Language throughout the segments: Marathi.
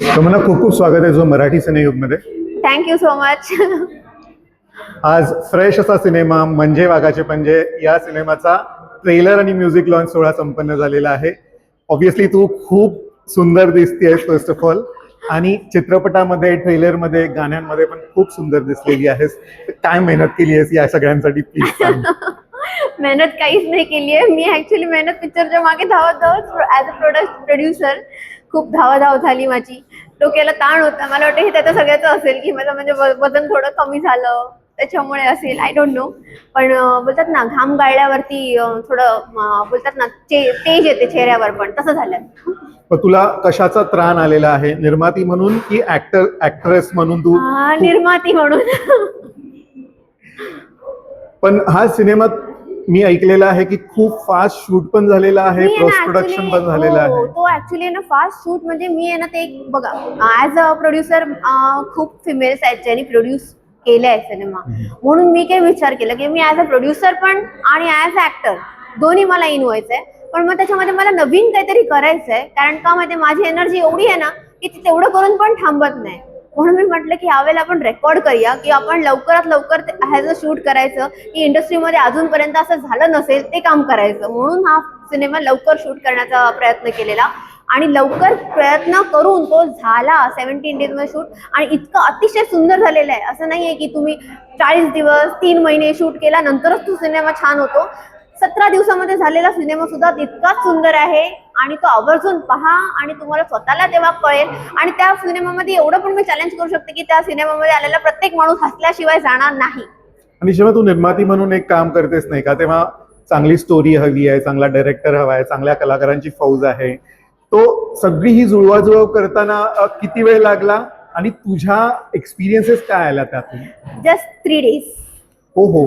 तुम्हाला खूप खूप स्वागत आहे जो मराठी सिनेयुगमध्ये. थँक्यू सो मच आज फ्रेश असा सिनेमा म्हणजे वाघाचे पंजे या सिनेमाचा ट्रेलर आणि म्युझिक लॉन्च सोहळा संपन्न झालेला आहे. ऑब्विसली तू खूप सुंदर दिसतेस फर्स्ट ऑफ ऑल आणि चित्रपटामध्ये ट्रेलरमध्ये गाण्यांमध्ये पण खूप सुंदर दिसलेली आहेस. काय मेहनत केली आहेस या सगळ्यांसाठी प्लीज मेहनत काहीच नाही केली आहे. मी ऍक्च्युली मेहनत पिक्चरच्या मागे धावत धावत ॲज अ प्रोडक्ट प्रोड्युसर खूप धावाधाव झाली माझी. डोक्याला ताण होता. मला वाटतं हे त्याचं सगळ्याचं असेल की माझं म्हणजे वजन थोडं कमी झालं. त्याच्यामुळे असेल. आय डोंट नो पण बोलतात ना घाम गाळल्यावरती थोडं बोलतात ना तेज येते चेहऱ्यावर पण. तसं झालं. तुला कशाचा त्राण आलेला आहे? निर्माती म्हणून की ऍक्टर ऍक्ट्रेस म्हणून तू हा, निर्माती म्हणून. पण हा सिनेमा मी ऐकलेला आहे की खूप फास्ट शूट पण झालेला आहे पोस्ट प्रोडक्शन पण झालेलं हो, आहे. तो ऍक्च्युली ना फास्ट शूट म्हणजे मी आहे ना ते एक बघा ऍज अ प्रोड्युसर खूप फिमेल्स आहेत ज्यांनी प्रोड्यूस केले आहे सिनेमा म्हणून मी काय विचार केला की मी ऍज अ प्रोड्युसर पण आणि ऍज अ ऍक्टर दोन्ही मला इन व्हायचंय. पण मग त्याच्यामध्ये मला नवीन काहीतरी करायचंय कारण का माहिती माझी एनर्जी एवढी आहे ना की ती तेवढं करून पण थांबत नाही. म्हणून मी म्हटलं की यावेळेला आपण रेकॉर्ड करूया की आपण लवकरात लवकर ह्याच शूट करायचं की इंडस्ट्रीमध्ये अजूनपर्यंत असं झालं नसेल ते काम करायचं. म्हणून हा सिनेमा लवकर शूट करण्याचा प्रयत्न केलेला. आणि लवकर प्रयत्न करून तो झाला सेव्हन्टीन डेजमध्ये शूट आणि इतकं अतिशय सुंदर झालेलं आहे. असं नाहीये की तुम्ही चाळीस दिवस तीन महिने शूट केला नंतरच तो सिनेमा छान होतो. सतरा दिवसामध्ये झालेला सिनेमा सुद्धा तितकाच सुंदर आहे. आणि तो आवर्जून पहा आणि तुम्हाला स्वतःला तेव्हा कळेल. आणि त्या सिनेमामध्ये एवढं पण मी चॅलेंज करू शकते की त्या सिनेमामध्ये आलेला प्रत्येक माणूस हसल्याशिवाय जाणार नाही. आणि जेव्हा तू निर्माती म्हणून एक काम करतेस नाही का तेव्हा चांगली स्टोरी हवी आहे चांगला डायरेक्टर हवा आहे चांगल्या कलाकारांची फौज आहे. तो सगळी ही जुळवाजुळव करताना किती वेळ लागला आणि तुझ्या एक्सपिरियन्सेस काय आल्या त्यातून? Just three days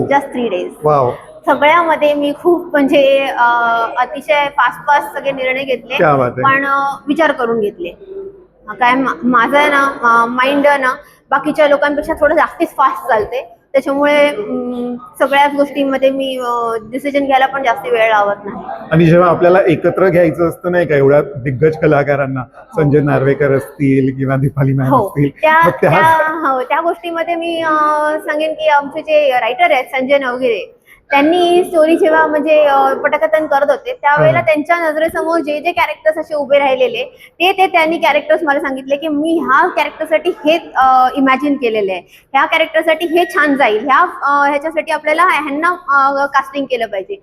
just three days wow सगळ्यामध्ये मी खूप म्हणजे अतिशय फास्ट फास्ट सगळे निर्णय घेतले. पण विचार करून घेतले. काय माझं ना माइंड ना बाकीच्या लोकांपेक्षा थोडं जास्तीच फास्ट चालते त्याच्यामुळे सगळ्याच गोष्टींमध्ये मी डिसिजन घ्यायला पण जास्त वेळ लावत नाही. आणि जेव्हा आपल्याला एकत्र घ्यायचं असतं नाही का एवढ्या दिग्गज कलाकारांना संजय नार्वेकर असतील किंवा दीपाली मॅम हो असतील त्या मग त्या त्या हो त्या गोष्टीमध्ये मी अं, सांगेन की आमचे जे रायटर आहेत संजय नवगिरे त्यांनी स्टोरी जेव्हा म्हणजे पटकथन करत होते त्यावेळेला. त्यांच्या नजरेसमोर जे जे कॅरेक्टर्स असे उभे राहिलेले ते ते त्यांनी कॅरेक्टर्स मला सांगितले की मी ह्या कॅरेक्टरसाठी हे इमॅजिन केलेलं आहे. ह्या कॅरेक्टरसाठी हे छान जाईल. ह्या ह्याच्यासाठी आपल्याला ह्यांना कास्टिंग केलं पाहिजे.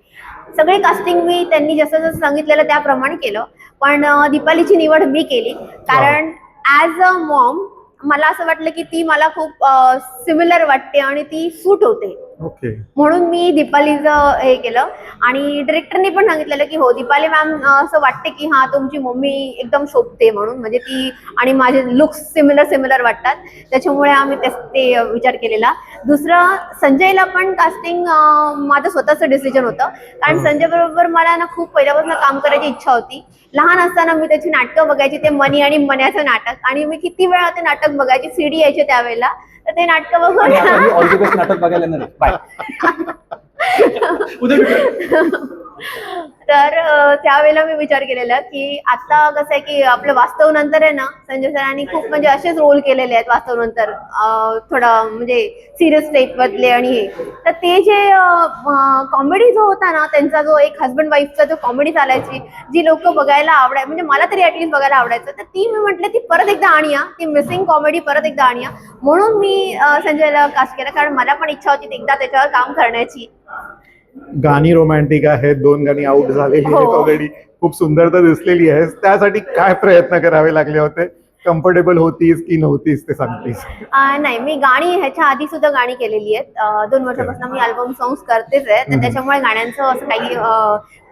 सगळे कास्टिंग मी त्यांनी जसं जसं सांगितलेलं त्याप्रमाणे केलं. पण दीपालीची निवड मी केली. कारण ॲज अ मॉम मला असं वाटलं की ती मला खूप सिमिलर वाटते आणि ती सूट होते. ओके. म्हणून मी दीपालीचं हे केलं. आणि डिरेक्टरने पण सांगितलेलं की हो दीपाली मॅम असं वाटते की हा तुमची मम्मी एकदम शोभते म्हणून. म्हणजे ती आणि माझे लुक्स सिमिलर सिमिलर वाटतात. त्याच्यामुळे आम्ही ते ते विचार केलेला. दुसरं संजयला पण कास्टिंग माझं स्वतःचं डिसिजन होतं. कारण. संजय बरोबर मला ना खूप पहिल्यापासून काम करायची इच्छा होती. लहान असताना मी त्याची नाटकं बघायची ते मनी आणि मन्याचं नाटक. आणि मी किती वेळा ते नाटक बघायची सीडी यायचे त्यावेळेला. तर ते नाटकं बघून नाटक बघायला 오늘 그 तर त्यावेळेला मी विचार केलेला की आता कसं आहे की आपलं वास्तव नंतर आहे ना संजय सरांनी खूप म्हणजे असेच रोल केलेले आहेत वास्तव नंतर थोडा थोडं म्हणजे सिरियस टाईपमधले आणि हे. तर ते जे कॉमेडी जो होता ना त्यांचा जो एक हस्बंड वाईफचा जो कॉमेडी चालायची जी लोक बघायला आवडाय म्हणजे मला तरी ऍटलीस्ट बघायला आवडायचं. तर ती मी म्हटलं ती परत एकदा आणूया ती मिसिंग कॉमेडी परत एकदा आणूया. म्हणून मी संजयला कास्ट केला कारण मला पण इच्छा होती एकदा त्याच्यावर काम करण्याची. गाणी रोमॅन्टिक आहेत दोन गाणी आउट झालेली आहेत हो. ऑलरेडी खूप सुंदर तर दिसलेली आहे त्यासाठी काय प्रयत्न करावे लागले होते? कम्फर्टेबल होतीस की नव्हतीस ते सांगतेस? नाही मी गाणी ह्याच्या आधी सुद्धा गाणी केलेली आहेत. दोन वर्षापासून मी अल्बम सॉंग्स करतेच आहे. तर. त्याच्यामुळे गाण्यांचं असं काही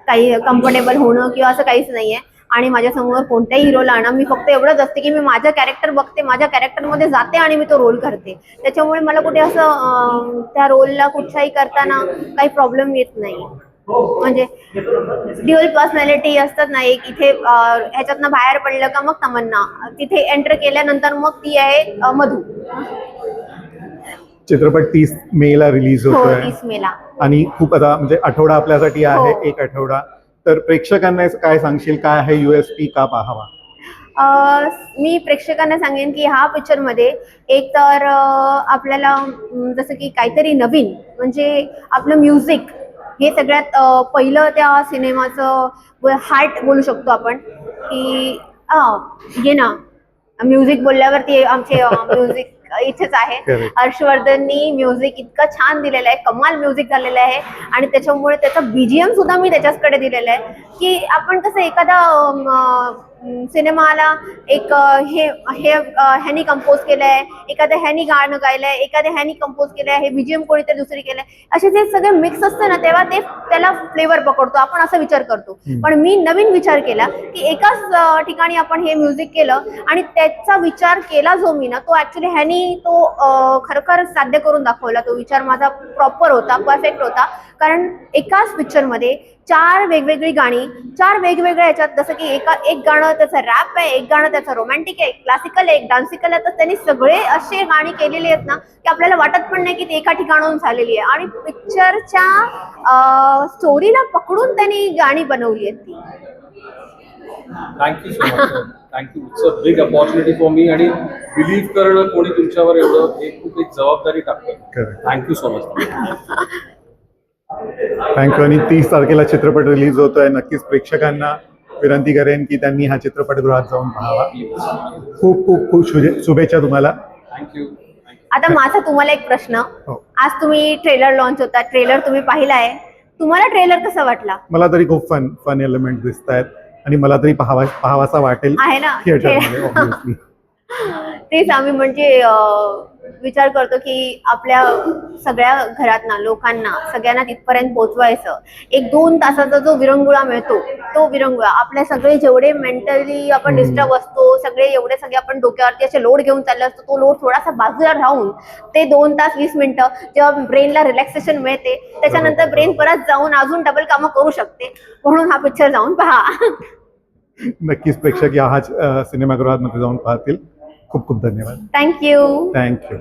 काही कम्फर्टेबल होणं किंवा असं काहीच नाहीये. आणि माझ्यासमोर कोणत्याही हिरोला आणा. मी फक्त एवढंच असते की मी माझं कॅरेक्टर बघते माझ्या कॅरेक्टरमध्ये जाते आणि मी तो रोल करते त्याच्यामुळे मला कुठे असं त्या रोलला कुठच्याही करताना काही प्रॉब्लेम येत नाही. म्हणजे ड्युअल पर्सनॅलिटी असतात ना एक इथे ह्याच्यातनं बाहेर पडलं का मग तमन्ना. तिथे एंटर केल्यानंतर मग ती आहे मधू. चित्रपट तीस मे ला रिलीज हो होतोय. तीस मेला. आणि खूप आता म्हणजे आठवडा आपल्यासाठी आहे हो. एक आठवडा. तर प्रेक्षकांना काय सांगशील? काय आहे युएसपी का पाहावा? मी प्रेक्षकांना सांगेन की ह्या पिक्चरमध्ये एक तर आपल्याला जसं की काहीतरी नवीन म्हणजे आपलं म्युझिक हे सगळ्यात पहिलं त्या सिनेमाचं हार्ट बोलू शकतो आपण की ये ना म्युझिक बोलल्यावरती आमचे म्युझिक इथेच आहे. हर्षवर्धननी म्युझिक इतकं छान दिलेलं आहे. कमाल म्युझिक झालेलं आहे. आणि त्याच्यामुळे त्याचा बीजीएम सुद्धा मी त्याच्याचकडे दिलेला आहे. की आपण कसं एखादा सिनेमाला एक हे हे ह्यानी कंपोज केलंय एखाद्या ह्यानी गाणं गायलंय एखाद्या ह्यानी कंपोज केलंय हे बीजीएम कोणीतरी दुसरी केलंय. असे जे सगळे मिक्स असतं ना तेव्हा ते त्याला फ्लेवर पकडतो आपण असा विचार करतो. पण मी नवीन विचार केला की एकाच ठिकाणी आपण हे म्युझिक केलं आणि त्याचा विचार केला जो मी ना तो ऍक्च्युली ह्यानी तो खरोखर साध्य करून दाखवला. तो विचार माझा प्रॉपर होता परफेक्ट होता. कारण एकाच पिक्चरमध्ये चार वेगवेगळी गाणी चार वेगवेगळ्या याच्यात जसं की एका एक गाणं त्याचं रॅप आहे एक गाणं त्याचं रोमॅन्टिक आहे क्लासिकल आहे एक डान्सिकल आहे तर त्यांनी सगळे असे गाणी केलेली आहेत ना की आपल्याला वाटत पण नाही की ती एका ठिकाणाहून झालेली आहे. आणि पिक्चरच्या स्टोरीला पकडून त्यांनी गाणी बनवली आहेत ती. Thank you so much thank you it's a big opportunity for me आणि बिलीव्ह करणं कोणी तुमच्यावर एवढं एक खूप एक जबाबदारी टाकतं. थँक्यू सो मच थँक्यू आणि तीस तारखेला चित्रपट रिलीज होतोय. नक्कीच प्रेक्षकांना विनंती करेन की त्यांनी हा चित्रपटगृहात जाऊन पाहावा. खूप खूप खूप शुभे- शुभेच्छा तुम्हाला. थँक्यू आता माझा तुम्हाला एक प्रश्न. हो. आज तुम्ही ट्रेलर लॉन्च होता. ट्रेलर तुम्ही पाहिला आहे तुम्हाला ट्रेलर कसा वाटला? मला तरी खूप फन फन एलिमेंट दिसत आहेत आणि मला तरी पाहावा पाहावासा वाटेल आहे ना? तेच आम्ही म्हणजे विचार करतो की आपल्या सगळ्या घरात ना लोकांना सगळ्यांना तिथपर्यंत पोहोचवायचं एक दोन तासाचा जो विरंगुळा मिळतो तो विरंगुळा. आपल्या सगळे जेवढे मेंटली आपण. डिस्टर्ब असतो सगळे एवढे सगळे आपण डोक्यावरती असे लोड घेऊन चालले असतो तो लोड थोडासा बाजूला राहून ते दोन तास वीस मिनिटं जेव्हा ब्रेनला रिलॅक्सेशन मिळते त्याच्यानंतर ब्रेन परत जाऊन अजून डबल कामं करू शकते. म्हणून हा पिक्चर जाऊन पहा. नक्कीच प्रेक्षक या हा अ, सिनेमागृहामध्ये जाऊन पाहतील. खूप खूप धन्यवाद. Thank you thank you